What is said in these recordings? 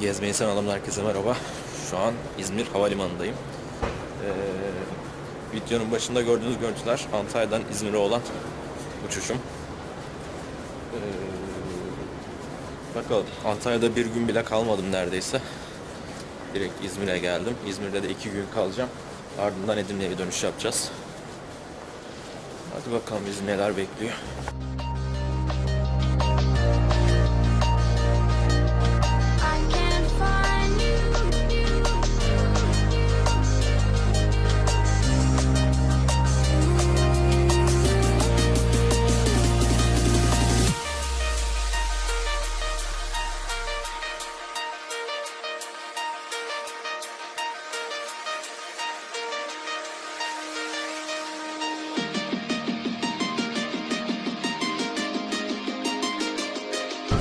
Gezmeyi seven adamlar herkese merhaba. Şu an İzmir Havalimanı'ndayım. Ee, videonun başında gördüğünüz görüntüler Antalya'dan İzmir'e olan uçuşum. Ee, bakalım Antalya'da bir gün bile kalmadım neredeyse. Direkt İzmir'e geldim. İzmir'de de iki gün kalacağım. Ardından Edirne'ye dönüş yapacağız. Hadi bakalım bizi neler bekliyor.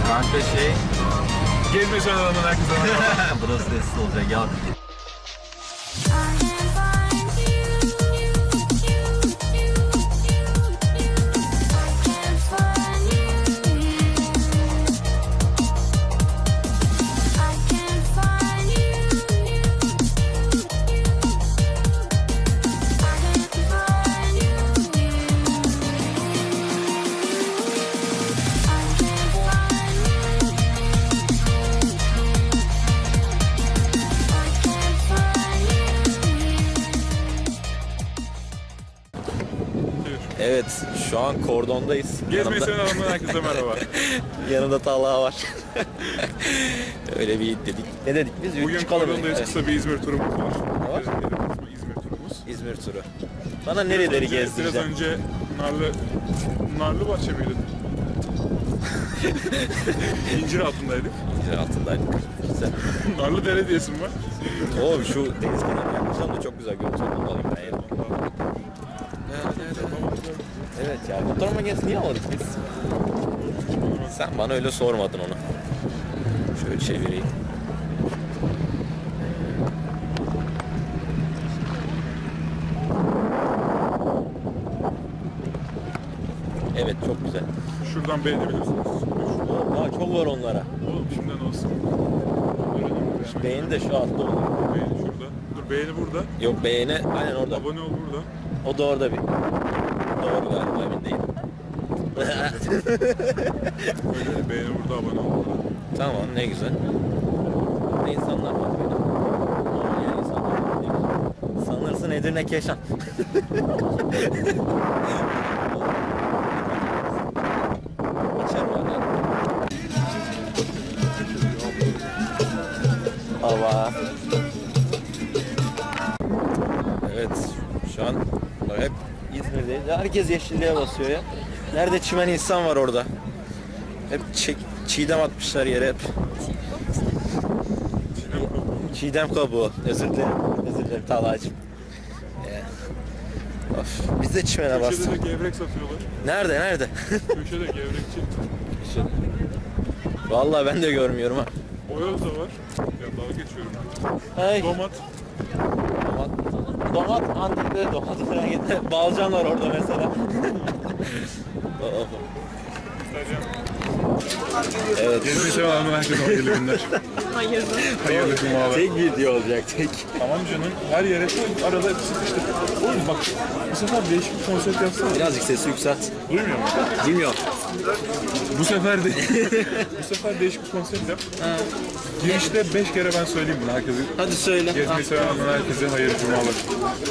Kanka şey, Gezme sen adamın merhaba. burası sessiz olacak ya. Şu an kordondayız. Gezme Yanımda, sen adamın herkese merhaba. yanımda Talha var. Öyle bir dedik. Ne dedik biz? Bugün Çıkalım. Kordon'dayız. Evet, Kısa bir İzmir turumuz var. var? İzmir turumuz. İzmir turu. Bana nereleri Biraz gezdireceksin? önce Narlı Narlı Bahçe miydi? İncir altındaydık. Güzel altındaydık. Güzel. Narlı Dere diyesim var. Oğlum şu deniz kenarı yaklaşalım da çok güzel görüntü alayım ben. Evet ya fotoğraf makinesi niye aldık biz? Sen bana öyle sormadın onu. Şöyle çevireyim. Evet çok güzel. Şuradan beğenebilirsiniz. Aa, çok var onlara. Oğlum şimdiden olsun. Öğrenelim. Beğeni de şu altta olur. Beğeni şurada. Dur beğeni burada. Yok beğeni aynen orada. Abone ol burada. O da orada bir. Doğru galiba emin değilim. Öyle beğeni burada abone ol burada. tamam ne güzel. Ne insanlar var böyle. Normal insanlar var değil. Sanırsın Edirne Keşan. İçer var ya. Hava. Evet, şu an İzmir'deyiz. Herkes yeşilliğe basıyor ya. Nerede çimen insan var orada. Hep çi- çiğdem atmışlar yere hep. Çiğdem kabuğu. Özür dilerim. Özür dilerim Talha'cığım. Ee, Of, biz de çimene Köşede bastık. de gevrek satıyorlar. Nerede, nerede? Köşede gevrekçi. Vallahi ben de görmüyorum ha. Oyoz da var. Ya dalga geçiyorum. Ay. Domat, domat antikte domat falan getir. Balcan var orada mesela. Evet. Seven adamın herkese hayırlı günler. Hayırlı cumalar. Tek video olacak tek. Tamam canım. Her yere arada sıkıştık. Oğlum bak bu sefer değişik bir konsept yapsana. Birazcık sesi yükselt. Duymuyor musun? Bilmiyorum. Bu sefer de bu sefer değişik bir konsept yap. Girişte 5 kere ben söyleyeyim bunu herkese. Hadi söyle. Gezmeyi seven herkese hayırlı cumalar.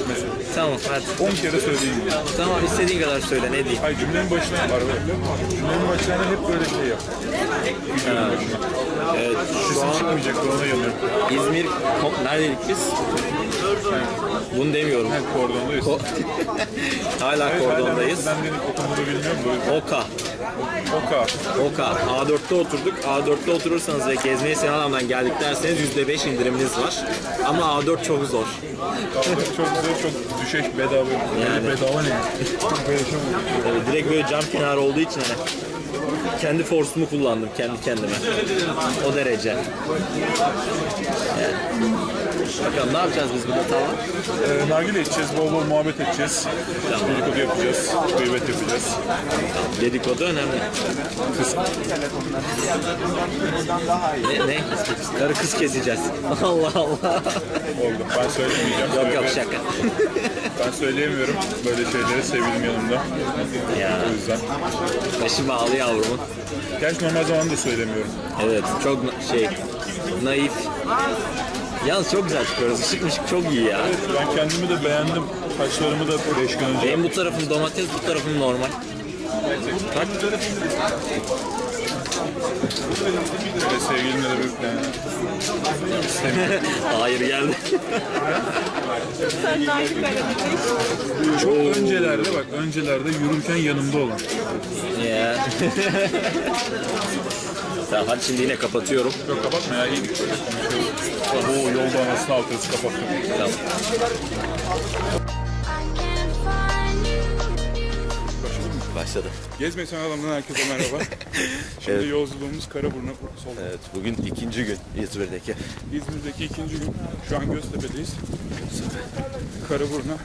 Mesela Tamam hadi. 10 kere söyleyeyim. Tamam istediğin kadar söyle ne diyeyim. Hayır cümlenin başına arada. Cümlenin başına hep böyle şey yap. Başına. Evet şu an çıkmayacak ona yanıyorum. İzmir neredeydik biz? Bunu demiyorum. Evet kordondayız. Ko- Hala Evet, kordondayız. Ben benim okumunu bilmiyorum. Oka. Oka. Oka. A4'te oturduk. A4'te oturursanız ve gezmeyi seven adamdan geldik derseniz %5 indiriminiz var. Ama A4 çok zor. Çok güzel, çok düşeş bedava. Yani. Bedava ne? Şey? Tabii direkt böyle cam kenarı olduğu için hani kendi forsumu kullandım kendi kendime. O derece. Yani. Bakalım ne yapacağız biz burada tamam. Ee, nargile içeceğiz, bol bol muhabbet edeceğiz. Dedikodu yapacağız, gıybet yapacağız. Dedikodu önemli. Kız. Ne? ne? Karı kız keseceğiz. Allah Allah. Oldu. Ben söylemeyeceğim. Yok yok şaka. Ben söyleyemiyorum böyle şeyleri sevgilim yanımda. Ya O yüzden. başım ağlı yavrumun. Gerçi normal zamanda da söylemiyorum. Evet çok na- şey naif. Yalnız çok güzel çıkıyoruz. Işık mışık çok iyi ya. Evet, ben kendimi de beğendim. Saçlarımı da 5 gün önce. Benim bu tarafım domates, bu tarafım normal. Bak. Böyle sevgilimle de yani, Hayır geldi. Çok öncelerde bak öncelerde yürürken yanımda olan. ya. tamam hadi şimdi yine kapatıyorum. Yok kapatma ya iyi. Oo yolda anasını altırız kapattım. Tamam. Başladı seven adamdan herkese merhaba. Şimdi Evet. yolculuğumuz Karaburun'a sol. Evet bugün ikinci gün İzmir'deki. İzmir'deki ikinci gün. Şu an Göztepe'deyiz. Karaburun'a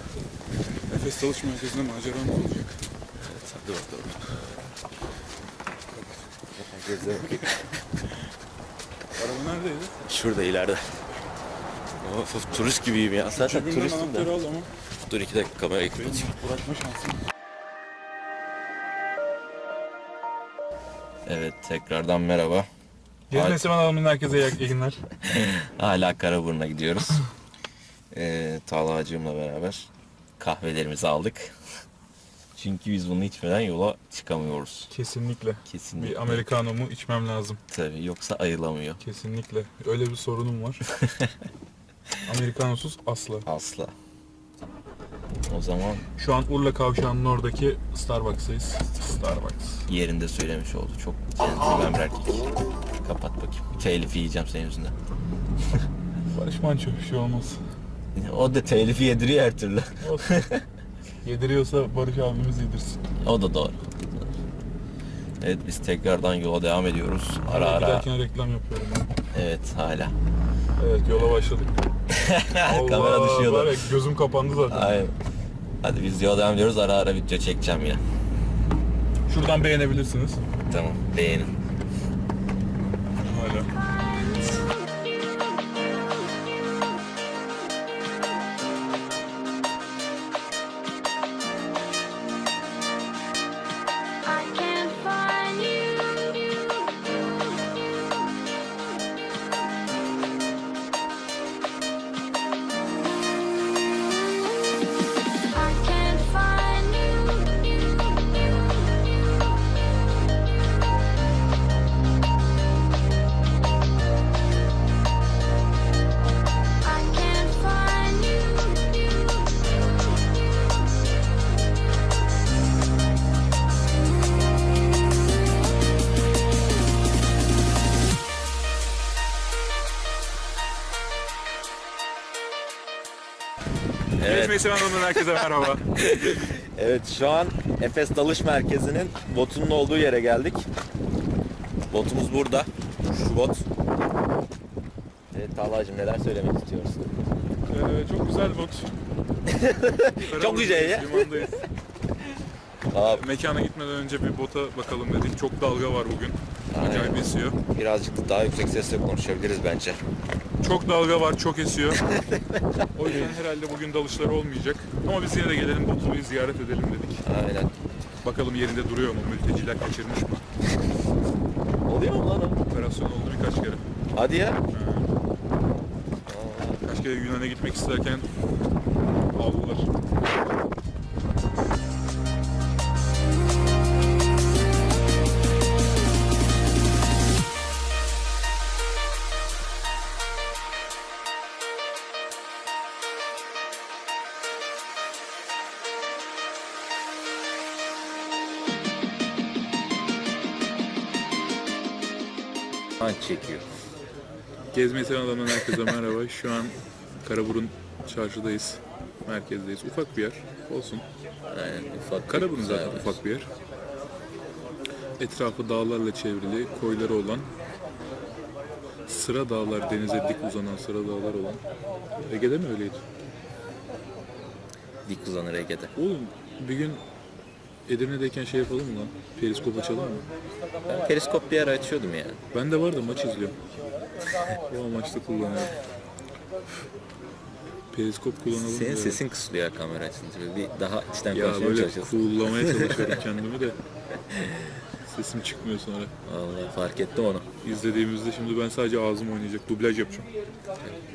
Efes Dalış Merkezi'nde maceramız olacak. Hadi bakalım. Bakayım. Araba neredeydi? Şurada ileride. Of, of, turist gibiyim ya. Zaten Cebimden turistim de. anahtarı al ama Dur iki dakika kamerayı benim kapatayım. bırakma şansım. Evet tekrardan merhaba. Gezmeyi seven adamın herkese iyi iyi günler. Hala Karaburun'a gidiyoruz. ee, Talhacığımla beraber kahvelerimizi aldık. Çünkü biz bunu içmeden yola çıkamıyoruz. Kesinlikle. Kesinlikle. Bir Amerikanomu içmem lazım. Tabii yoksa ayılamıyor. Kesinlikle. Öyle bir sorunum var. Amerikanosuz asla. Asla. O zaman Şu an Urla Kavşağı'nın oradaki Starbucks'tayız. Starbucks. yerinde söylemiş oldu. Çok centilmen bir erkek. Kapat bakayım. Telifi yiyeceğim senin yüzünden. Barış Manço bir şey olmaz. O da telifi yediriyor her türlü. Olsun. Yediriyorsa Barış abimiz yedirsin. o da doğru. Evet biz tekrardan yola devam ediyoruz. Ara ara. Giderken reklam yapıyorum ben. Evet hala. Evet yola başladık. Kamera düşüyordu. ya, gözüm kapandı zaten. Aynen. Hadi biz yola devam ediyoruz. Ara ara video çekeceğim yine. Şuradan beğenebilirsiniz. Tamam. Beğenin. Evet. Gezmeyi seven adamdan herkese merhaba. Evet şu an Efes Dalış Merkezi'nin botunun olduğu yere geldik. Botumuz burada. Şu bot. Evet Talha'cığım neler söylemek istiyorsun? Ee, çok güzel bot. Çok güzel ya. Limandayız. Aa, Mekana gitmeden önce bir bota bakalım dedik. Çok dalga var bugün. Acayip esiyor. birazcık da daha yüksek sesle konuşabiliriz bence. Çok dalga var, çok esiyor. o yüzden herhalde bugün dalışları olmayacak. Ama biz yine de gelelim bir ziyaret edelim dedik. Aynen. Bakalım yerinde duruyor mu? Mülteciler kaçırmış mı? Oluyor mu lan o? Operasyon oldu birkaç kere. Hadi ya. Kaç kere Yunan'a gitmek isterken aldılar. An çekiyor. Gezmeyi seven adamdan herkese merhaba. Şu an Karaburun çarşıdayız. Merkezdeyiz. Ufak bir yer. Olsun. Aynen ufak. Karaburun güzel zaten bir- ufak bir yer. Etrafı dağlarla çevrili, koyları olan sıra dağlar, denize dik uzanan sıra dağlar olan. Ege'de mi öyleydi? Dik uzanır Ege'de. Oğlum bir gün Edirne'deyken şey yapalım mı lan? Periskop açalım mı? Ben periskop bir ara açıyordum yani. Ben de var da maç izliyorum. o amaçta kullanıyorum. Periskop kullanalım Senin diyorum. sesin kısılıyor ya kamera açınca. Böyle Bir daha içten Ya konuşmaya böyle çalışıyorsun. cool'lamaya çalışıyorum kendimi de. Sesim çıkmıyor sonra. Vallahi fark ettim onu. İzlediğimizde şimdi ben sadece ağzım oynayacak. Dublaj yapacağım.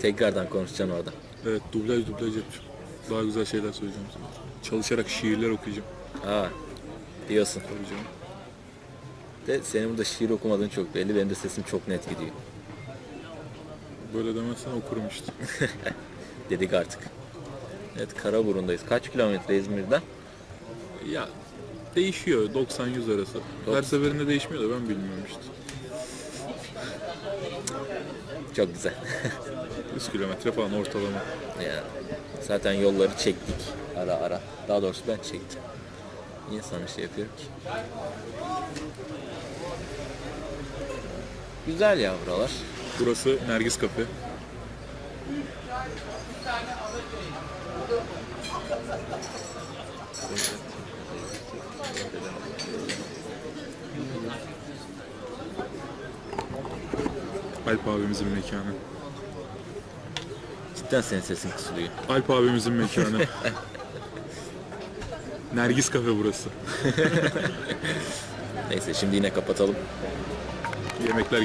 Tekrardan konuşacaksın orada. Evet dublaj dublaj yapacağım. Daha güzel şeyler söyleyeceğim sana. Çalışarak şiirler okuyacağım. Aa, diyorsun. Tabii canım. De senin burada şiir okumadığın çok belli. Benim de sesim çok net gidiyor. Böyle demezsen okurum işte. Dedik artık. Evet Karaburun'dayız. Kaç kilometre İzmir'den? Ya değişiyor 90-100 arası. Her seferinde değişmiyor da ben bilmiyorum işte. Çok güzel. 100 kilometre falan ortalama. ya, zaten yolları çektik ara ara. Daha doğrusu ben çektim. Niye sana şey yapıyorum ki? Güzel ya buralar. Burası Nergis Kafe. Alp abimizin mekanı. Cidden senin sesin kısılıyor. Alp abimizin mekanı. Nergis Kafe burası. Neyse şimdi yine kapatalım. Yemekler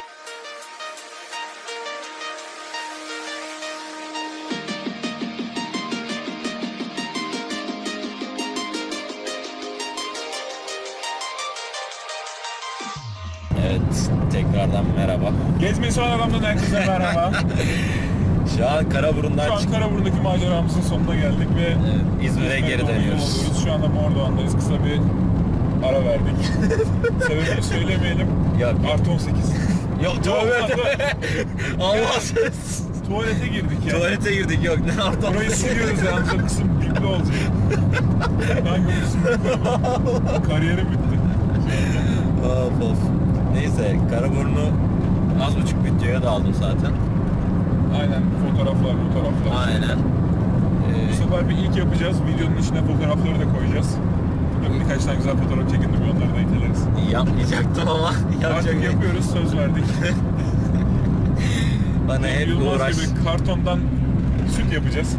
Evet tekrardan merhaba. Gezmeyi son adamdan herkese merhaba. Şu an Karaburun'dan Şu an çık- Karaburun'daki maceramızın sonuna geldik ve Evet, İzmir'e geri doğru dönüyoruz. yol alıyoruz. Şu anda Mordoğan'dayız. Kısa bir ara verdik. Sebebini söylemeyelim. Yok. Artı 18. Yok tuvalet. Allah söz. Tuvalete girdik ya. Tuvalete girdik yok ne artık. Burayı siliyoruz yalnız o kısım bipli olacak. Bipli olacak? Kariyerim bitti. Of of. Neyse Karaburun'u az buçuk videoya da aldım zaten. Aynen fotoğraflar fotoğraflar. Aynen. Bu Ee, sefer bir ilk yapacağız. Videonun içine fotoğrafları da koyacağız. Burada birkaç tane güzel fotoğraf çekindim onları da ekleriz. yapmayacaktım ama yapacak Artık bir- yapıyoruz söz verdik. Bana hep Yılmaz uğraş. gibi kartondan süt yapacağız.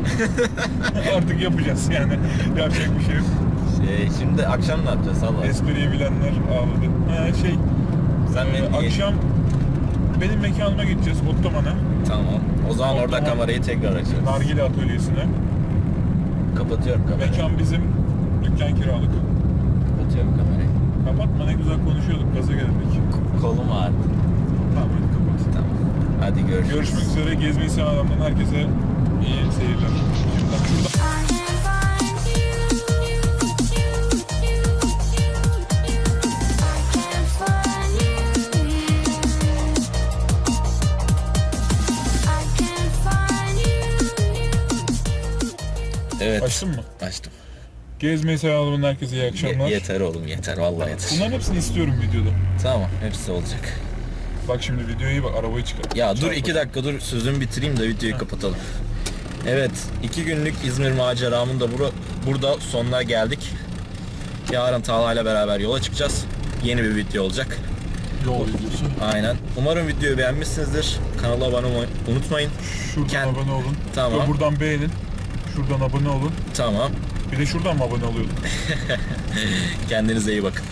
Artık yapacağız yani. Yapacak bir şey yok. Şey, şimdi akşam ne yapacağız Allah? Espriyi bilenler ağladı. Ha, şey, Sen e, beni niye- akşam benim mekanıma gideceğiz Ottoman'a. Tamam. O zaman orada Tamam. kamerayı tekrar açarız. Nargile atölyesine. Kapatıyorum kamerayı. Mekan bizim, dükkan kiralık. Kapatıyorum kamerayı. Kapatma ne güzel konuşuyorduk, gaza geldik. Kolum ağrıdı. Tamam hadi kapat. Tamam. Hadi görüşürüz. Görüşmek üzere. Gezmeyi seven adamdan herkese iyi seyirler. Şurada. Açtın mı? Açtım. Gezmeyi seven herkese iyi Ye- akşamlar. yeter oğlum yeter. Vallahi yeter. Bunların hepsini istiyorum videoda. Tamam. Hepsi olacak. Bak şimdi videoyu bak, arabayı çıkar. Ya dur iki dakika dur sözümü bitireyim de videoyu kapatalım. Evet iki günlük İzmir maceramın da bura, burada sonuna geldik. Yarın Talha ile beraber yola çıkacağız. Yeni bir video olacak. Yol videosu. Aynen. Umarım videoyu beğenmişsinizdir. Kanala abone olmayı unutmayın. Şuradan Kend- abone olun. Tamam. Ve buradan beğenin. Şuradan abone olun. Tamam. Bir de şuradan mı abone oluyordun? Kendinize iyi bakın.